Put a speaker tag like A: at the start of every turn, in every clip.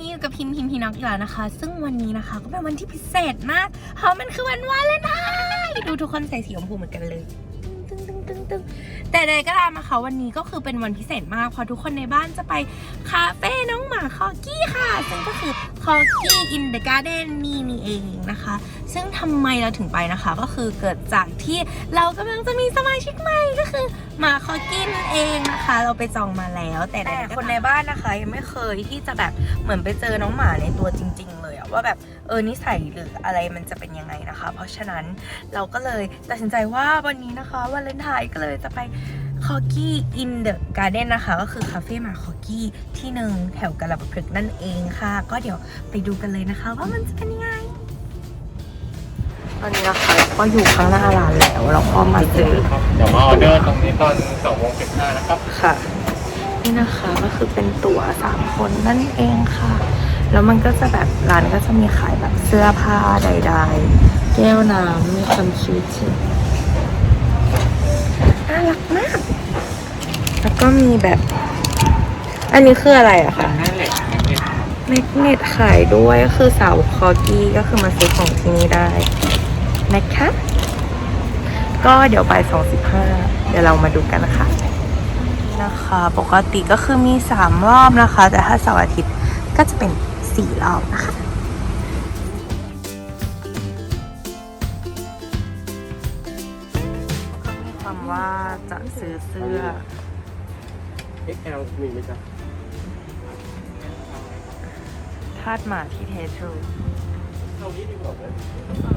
A: นี้อยู่กับพิมพิมพีน็อกอีกแล้วนะคะ ซึ่งวันนี้นะคะ ก็เป็นวันที่พิเศษมาก เพราะมันคือวันวาเลนไทน์ดูทุกคนใส่สีชมพูเหมือนกันเลย ตึ้งตึ้งตึ้งตึ้งแต่ใดก็ตามนะคะวันนี้ก็คือเป็นวันพิเศษมากเพราะทุกคนในบ้านจะไปคาเฟ่น้องหมาคอกี้ค่ะ ซึ่งก็คือ คอกี้อินเดอะการ์เด้นนี่นี่เองนะคะ ซึ่งทำไมเราถึงไปนะคะก็คือเกิดจากที่เรากำลังจะมีสมาชิกใหม่ก็คือหมาคอกี้นั่นเองนะคะ เราไปจองมาแล้ว แต่แต่คนในบ้านนะคะยังไม่เคยที่จะแบบเหมือนไปเจอน้องหมาในตัวจริง ๆ เลยอะว่าแบบเออนิสัยหรืออะไรมันจะเป็นยังไงนะคะ เพราะฉะนั้นเราก็เลยตัดสินใจว่าวันนี้นะคะวันเลนไทน์ก็เลยจะไป คอกี้อินเดอะการ์เด้นนะคะ ก็คือคาเฟ่หมาคอกี้ที่หนึ่งแถวกระพฤกษ์นั่นเองค่ะ ก็เดี๋ยวไปดูกันเลยนะคะ ว่ามันจะเป็นยังไง ตอนนี้นะคะก็อยู่ข้างหน้าร้านแล้วเราก็มาซื้อ
B: ครับเดี๋ยวมาออเดอร์ตรงนี้ตอน2โมง15นะครับ
A: ค่ะ นี่นะคะก็คือเป็นตั๋วสามคนนั่นเองค่ะ แล้วมันก็จะแบบร้านก็จะมีขายแบบเสื้อผ้าใดๆแก้วน้ำมีความคิวชิน่า รักมาก แล้วก็มีแบบ อันนี้คืออะไรอะคะ
B: นั่นแหละนั่นเอง
A: แมกเนตขายด้วยก็คือสาวคอกี้ก็คือมาซื้อของที่นี่ได้นะคะก็เดี๋ยวบ่ายสองสิบห้าเดี๋ยวเรามาดูกันนะคะนะคะ ปกติก็คือมีสามรอบนะคะ แต่ถ้าเสาร์อาทิตย์ก็จะเป็นสี่รอบนะคะ จะซื้อเสื้อ
B: XL มีไหมจ๊ะ
A: ทาดหมาที่เททรู
B: เท่านี้ดีกว่าไหม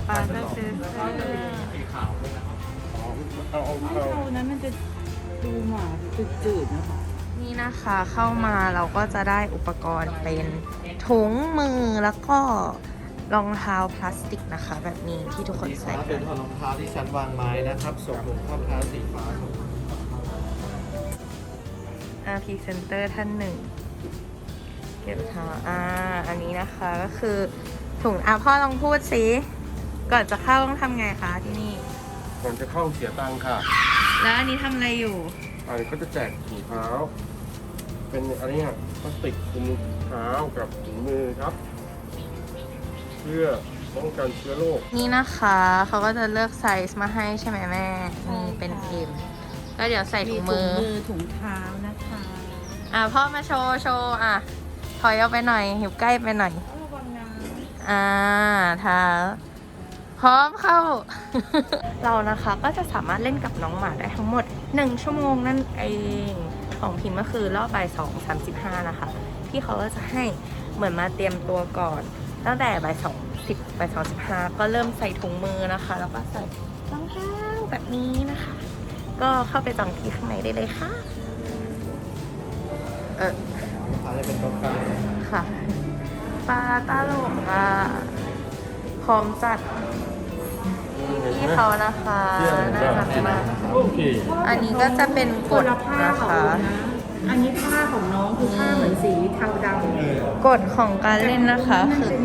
A: ปาก็ซื้อเสื้อ
B: สีขาวด้วยนะครับอ๋อเอาเอาเอา
C: เท่านั้นมันจะดูหมาจืดๆนะคะ
A: นี่นะคะเข้ามาเราก็จะได้อุปกรณ์เป็นถุงมือแล้วก็ รองเท้าพลาสติกนะคะ แบบนี้ที่ทุกคนใส่
B: เป็นรองเท้าที่ชั้นวางไม้นะครับส่วนถุงข้อเท้าสีฟ้า
A: อาพรีเซนเตอร์ท่านหนึ่ง เก็บเท้าอ่าอันนี้นะคะก็คือถุงอะพ่อลองพูดสิก่อนจะเข้าต้องทำไงคะที่นี่
B: ก่อนจะเข้าเสียตังค่ะ
A: แล้วอันนี้ทำอะไรอยู่
B: อันนี้ก็จะแจกถุงเท้า เป็นอันนี้ครับพลาสติกคลุมเท้ากับถุงมือครับเพื่อป้องกันเชื้อโรค
A: นี่นะคะเขาก็จะเลือกไซส์มาให้ใช่ไหมแม่นี่เป็นเอ็มก็เดี๋ยวใส่ถุงมือ
C: ถุงเท้านะคะ
A: อะพ่อมาโชว์โชว์อะถอยเอาไปหน่อยหิวใกล้ไปหน่อย
C: ระวังนะ
A: อ่าเท้าพร้อมเข้า เรานะคะก็จะสามารถเล่นกับน้องหมาได้ทั้งหมด 1 ชั่วโมงนั่นเอง ของพิมพ์ก็คือรอบบ่ายสองสามสิบห้านะคะ พี่เขาก็จะให้เหมือนมาเตรียมตัวก่อน ตั้งแต่บ่ายสองสิบบ่ายสองสิบห้าก็เริ่มใส่ถุงมือนะคะ แล้วก็ใส่รองเท้าแบบนี้นะคะ ก็เข้าไปจองที่ข้างในได้เลยค่ะเออ
B: ลูกค้าจะเป็นโต๊ะกลาง
A: ค่ะปลาตาหลงอะพร้อมจัดพี่เขานะคะน่ารักมาก
B: โอเค
A: อันนี้ก็จะเป็นกฎ
C: ละผ้า
A: นะ
C: ของ
A: คะ
C: หนูนะ อันนี้ผ้าของน้องคือผ้าเหมือนสีเทาดำ
A: กฎของการเล่นนะคะคือหนึ่ง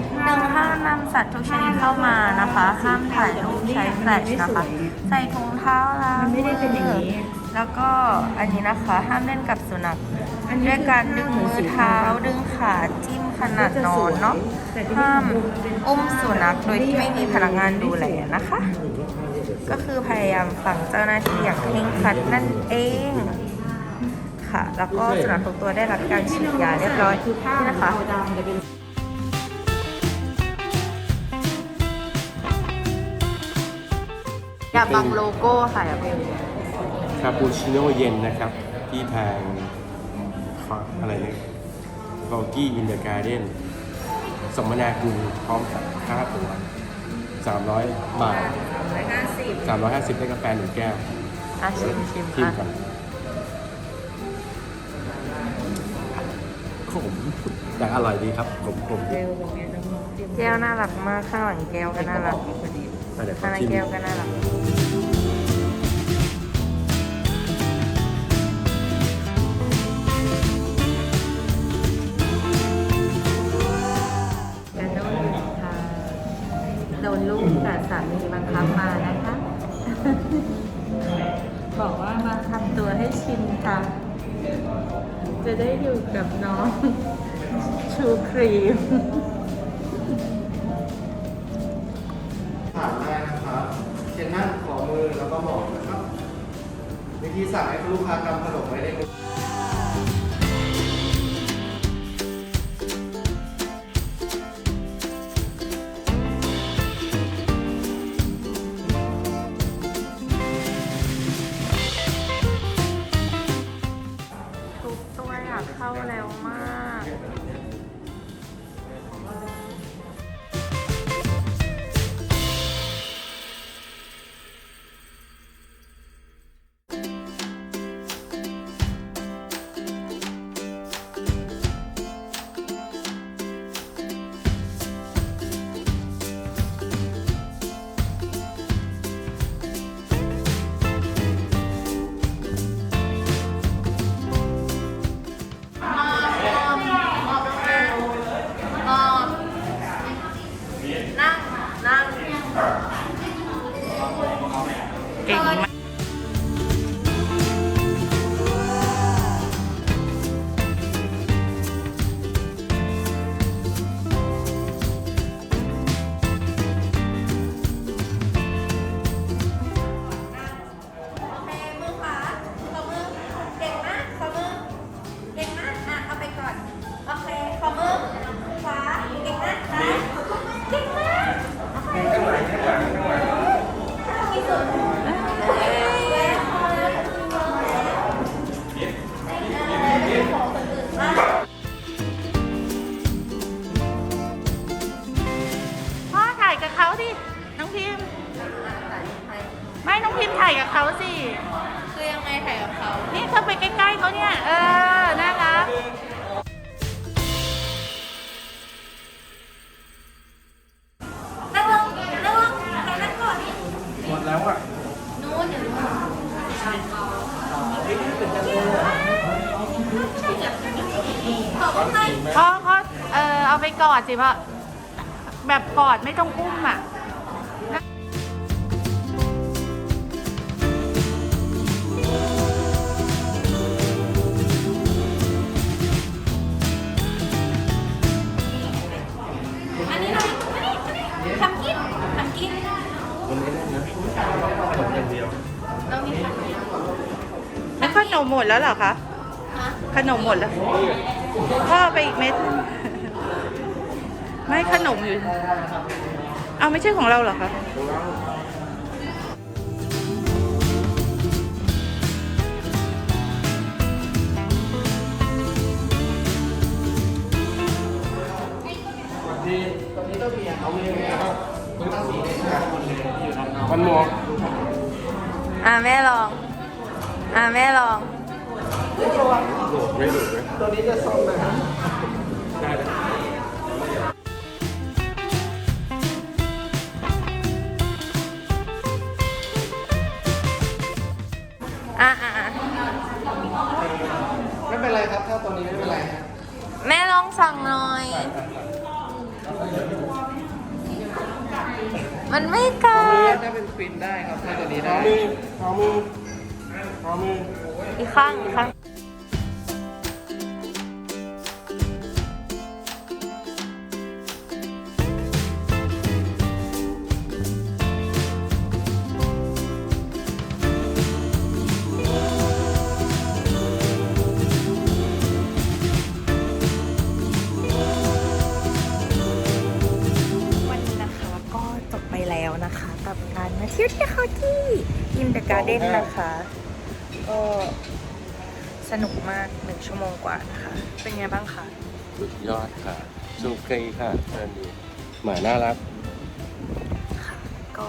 A: ห้ามนำสัตว์ทุกชนิดเข้ามานะคะห้ามถ่ายรูปใช้แฟลชนะคะ ใส่ถุงเท้าล้าง
C: มันไม่ได้เป็นอย่างนี้
A: แล้วก็อันนี้นะคะห้ามเล่นกับสุนัข
C: อันนี้
A: ด้วยการดึงมือเท้าดึงขาจิ้มขนาดนอนเนาะห้ามอุ้มสุนัขโดยที่ไม่มีพนักงานดูแลนะคะ ก็คือพยายามฟังเจ้าหน้าที่อย่างเคร่งครัดนั่นเอง ค่ะ แล้วก็สุนัขทุกตัวได้รับการฉีดยาเรียบร้อย
C: คือผ้า
A: นี่นะคะ
C: เทาดำจะเป็น
A: อย่าบังโลโก้ค่ะอย่าบัง
B: คาปูชิโน่เย็นนะครับ ที่ทางฟ้าอะไรเนี่ยโลกี้อินเดอะการ์เด้นสมนาคุณพร้อมกับค่าตัว300 บาท
A: ร้อยห้าสิบ
B: 350ได้กาแฟหนึ่งแก้ว
A: อะชิมชิม
B: ชิม
A: อะ
B: ก่อน ขมแต่อร่อยดีครับขมขมดี
C: เร็วแบบเนี้ยน้องๆเตรียม
A: แก้วน่ารักมากข้างหลังแก้วก็น่ารัก
B: อะเดี๋ยวขอ
A: ข้างใน
B: ชิม
A: แก้วก็น่ารักกันโดนค่ะโดนลูกกับสามีบังคับมานะคะ บอกว่ามาทำตัวให้ชินค่ะ จะได้อยู่กับน้อง ช่
C: ชูครีม
D: ถานได้นะครับ เช่นนั่งขอมือแล้วก็บอกนะครับ วิธีสั่งให้คุณลูกค้ากำขนมไว้ในมือ
A: ไม่น้อง
C: พิมพ์ถ่ายกับเขาสิ
A: คือยังไงถ่ายกับเขา
C: นี่เธอไปใกล้ๆเขาเนี่ย เออน่ารัก
A: นั่งลงนั่งลงใครนั่งก่อน
B: หมดแล้วอะ
A: นู้นอยู่นู้นขอบคุณมาก
C: พ่อพ่อเออเอาไปกอดสิพ่อแบบกอดไม่ต้องอุ้มอะ
B: ด
C: แล้วเหรอคะ
A: ฮะ
C: ขนมหมดแล้ว พ่อเอาไปอีกเม็ดนึงไม่ขนมอยู่ เอาไม่ใช่ของเราเหรอคะ
B: ของเรามันหมวก
A: อ่าแม่ลอง อ่าแม่ลอง
B: ไม่ดูดไหม
D: ตัวนี้จะส้มนะครับ
B: ได้เลย
A: อ่าอ่าอ่า
D: ไม่เป็นไรครับถ้าตัวนี้ไม่เป็นไรฮะ
A: แม่ลองสั่งหน่อย มันไม่เกิน
D: ถ้าเป็นฟินได้ครับถ้าตัวนี้
B: เอา
D: ได้
B: มือเอามือเอามือ
A: อีกข้างอีกข้าง นเดอะการ์เด้นนะคะ ก็สนุกมากหนึ่งชั่วโมงกว่านะคะ เป็นไงบ้างคะ
B: สุดยอดค่ะสุกรีค่ะอันนี้หมาน่ารัก
A: ค่ะ ก็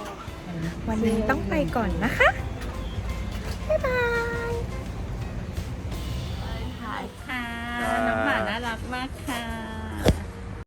A: วันนี้ต้องไปก่อนนะคะ บ๊ายบาย
C: ถ่ายค่ะน้องหมาน่ารักมากค่ะ